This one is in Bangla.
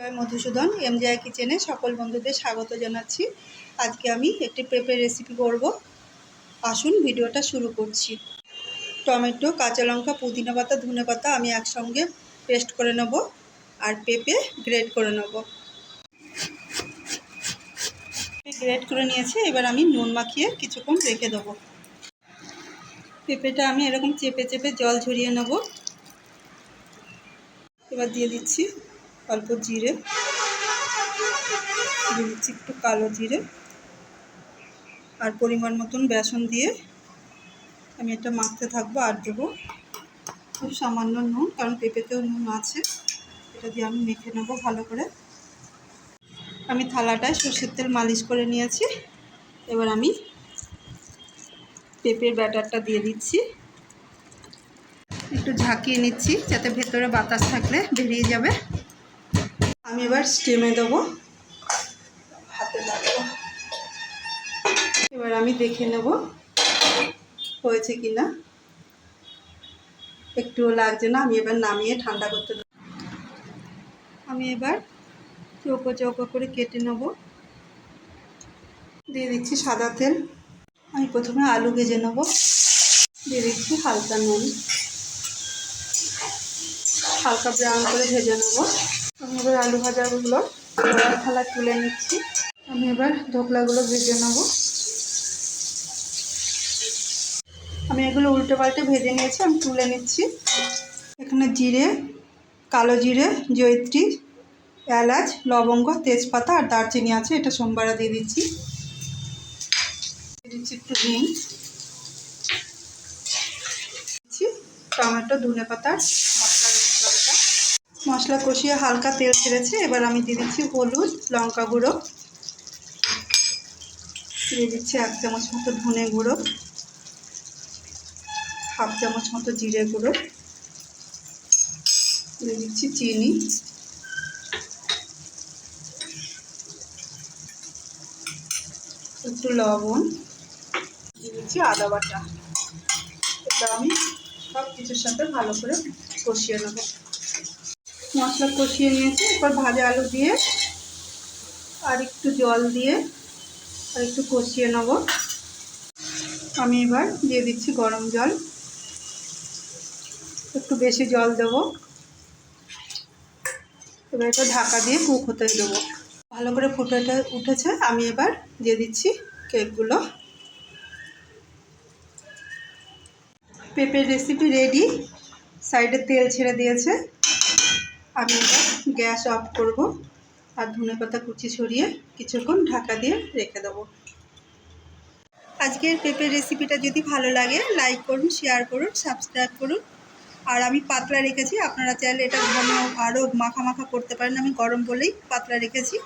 মধুসূদন এমজিআই কিচেনে সকল বন্ধুদের স্বাগত জানাচ্ছি। আজকে আমি একটি পেঁপে রেসিপি করব। আসুন ভিডিওটা শুরু করছি। টমেটো, কাঁচা লঙ্কা, পুদিনা পাতা, ধনে পাতা আমি একসঙ্গে পেস্ট করে নেব আর পেঁপে গ্রেট করে নেব। গ্রেট করে নিয়েছি, এবার আমি নুন মাখিয়ে কিছুক্ষণ রেখে দেবো। পেঁপেটা আমি এরকম চেপে চেপে জল ঝরিয়ে নেব। এবার দিয়ে দিচ্ছি অল্প জিরে, দিয়ে দিচ্ছি একটু কালো জিরে আর পরিমাণ মতন বেসন দিয়ে আমি এটা মাখতে থাকব আর দেবো খুব সামান্য নুন, কারণ পেঁপেতেও নুন আছে। এটা দিয়ে আমি মেখে নেব ভালো করে। আমি থালাটায় সর্ষের তেল মালিশ করে নিয়েছি। এবার আমি পেঁপের ব্যাটারটা দিয়ে দিচ্ছি। একটু ঝাঁকিয়ে নিচ্ছি যাতে ভেতরে বাতাস থাকলে বেরিয়ে যাবে। আমি এবার স্টিমে দেবো। হাতে লাগবো এবার আমি দেখে নেব হয়েছে কি না একটুও লাগছে না আমি এবার নামিয়ে ঠান্ডা করতে দেবো। আমি এবার চৌকো চৌকো করে কেটে নেব। দিয়ে দিচ্ছি সাদা তেল। আমি প্রথমে আলু ভেজে নেব। দিয়ে দিচ্ছি হালকা নুন। হালকা ব্রাউন করে ভেজে নেব। আমি এবার আলু ভাজাগুলো থালা তুলে নিচ্ছি। আমি এবার ধোকলাগুলো ভেজে নেব। আমি এগুলো উল্টে পাল্টে ভেজে নিয়েছি, আমি তুলে নিচ্ছি। এখানে জিরে, কালো জিরে, জয়িত্রী, এলাচ, লবঙ্গ, তেজপাতা আর দারচিনি আছে, এটা সোমবারে দিয়ে দিচ্ছি। দিচ্ছি একটু হিং। টমেটো ধনে পাতা মশলা কষিয়ে হালকা তেল ছেড়েছে। এবার আমি দিয়ে দিচ্ছি হলুদ, লঙ্কা গুঁড়ো। দিয়ে দিচ্ছি এক চামচ মতো ধনে গুঁড়ো, হাফ চামচ মতো জিরে গুঁড়ো। দিয়ে দিচ্ছি চিনি। একটু লবণ। দিয়ে দিচ্ছি আদা বাটা। এটা আমি সব কিছুর সাথে ভালো করে কষিয়ে নেব। মশলা কষিয়ে নিয়েছি, এরপর ভাজা আলু দিয়ে আর একটু জল দিয়ে আর একটু কষিয়ে নেব। আমি এবার দিয়ে দিচ্ছি গরম জল। একটু বেশি জল দেব। এবার এটা ঢাকা দিয়ে কুক হতে দেবো। ভালো করে ফুটে উঠেছে। আমি এবার দিয়ে দিচ্ছি কেকগুলো। পেঁপের রেসিপি রেডি সাইডে তেল ছেড়ে দিয়েছে। আমি এটা গ্যাস অফ করব আর ধনে পাতা কুচি ছড়িয়ে কিছুক্ষণ ঢাকা দিয়ে রেখে দেবো। আজকের পেঁপের রেসিপিটা যদি ভালো লাগে লাইক করুন শেয়ার করুন সাবস্ক্রাইব করুন। আর আমি পাতলা রেখেছি, আপনারা চাইলে এটা ঘন আরও মাখা মাখা করতে পারেন। আমি গরম বলেই পাতলা রেখেছি।